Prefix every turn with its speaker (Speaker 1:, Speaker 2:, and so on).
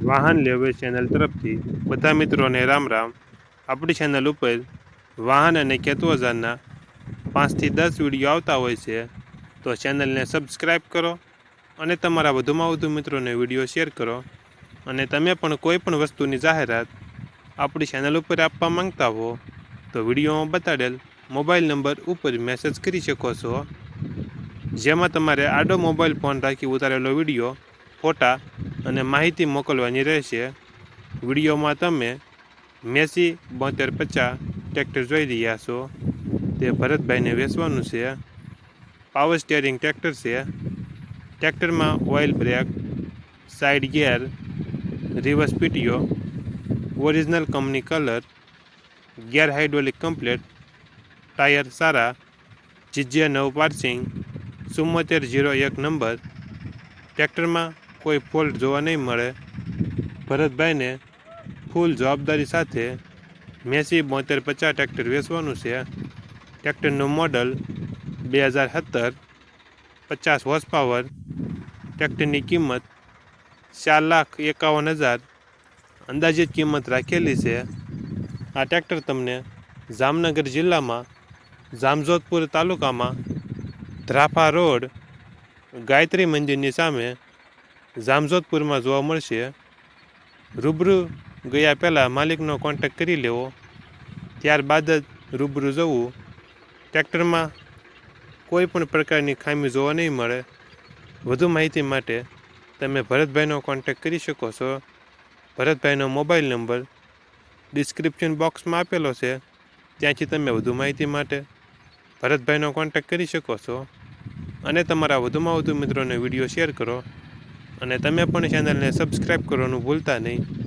Speaker 1: વાહન લેવે ચેનલ તરફથી બધા મિત્રોને રામ રામ. આપણી ચેનલ ઉપર વાહન અને ખેત પાંચથી દસ વીડિયો આવતા હોય છે, તો ચેનલને સબસ્ક્રાઈબ કરો અને તમારા વધુમાં વધુ મિત્રોને વીડિયો શેર કરો. અને તમે પણ કોઈ પણ વસ્તુની જાહેરાત આપણી ચેનલ ઉપર આપવા માંગતા હો, તો વિડીયોમાં બતાડેલ મોબાઈલ નંબર ઉપર મેસેજ કરી શકો છો. જેમાં તમારે આડો મોબાઈલ ફોન રાખી ઉતારેલો વીડિયો ફોટા અને માહિતી મોકલવાની રહેશે. વિડીયોમાં તમે મેસી બોતેર પચાસ ટ્રેક્ટર જોઈ રહ્યા છો. તે ભરતભાઈને વેચવાનું છે. પાવર સ્ટેરિંગ ટ્રેક્ટર છે. ટ્રેક્ટરમાં oil brake, side gear, reverse PTO, original company colour, gear hydraulic complete, tyre સારા, જીજે નવ પાર્સિંગ ચુમ્મોતેર જીરો એક નંબર. ટ્રેક્ટરમાં કોઈ ફોલ્ટ જોવા નહીં મળે. ભરતભાઈને ફૂલ જવાબદારી સાથે મેસી બોતેર પચાસ ટ્રેક્ટર વેચવાનું છે. ટ્રેક્ટરનું મોડલ બે હજાર સત્તર, પચાસ હોર્સ પાવર ટ્રેક્ટરની કિંમત ચાર લાખ એકાવન હજાર અંદાજિત કિંમત રાખેલી છે. આ ટ્રેક્ટર તમને જામનગર જિલ્લામાં, જામજોધપુર તાલુકામાં, ધ્રાફા રોડ, ગાયત્રી મંદિરની સામે જામજોધપુરમાં જોવા મળશે, રૂબરૂ ગયા પહેલાં માલિકનો કોન્ટેક કરી લેવો. ત્યારબાદ જ રૂબરૂ જવું. ટ્રેક્ટરમાં કોઈ પણ પ્રકારની ખામી જોવા નહીં મળે. વધુ માહિતી માટે તમે ભરતભાઈનો કોન્ટેક કરી શકો છો. ભરતભાઈનો મોબાઈલ નંબર ડિસ્ક્રિપ્શન બોક્સમાં આપેલો છે. ત્યાંથી તમે વધુ માહિતી માટે ભરતભાઈનો કોન્ટેક કરી શકો છો. અને તમારા વધુમાં વધુ મિત્રોને વીડિયો શેર કરો. અને તમે પણ ચેનલને સબસ્ક્રાઈબ કરવાનું ભૂલતા નહીં.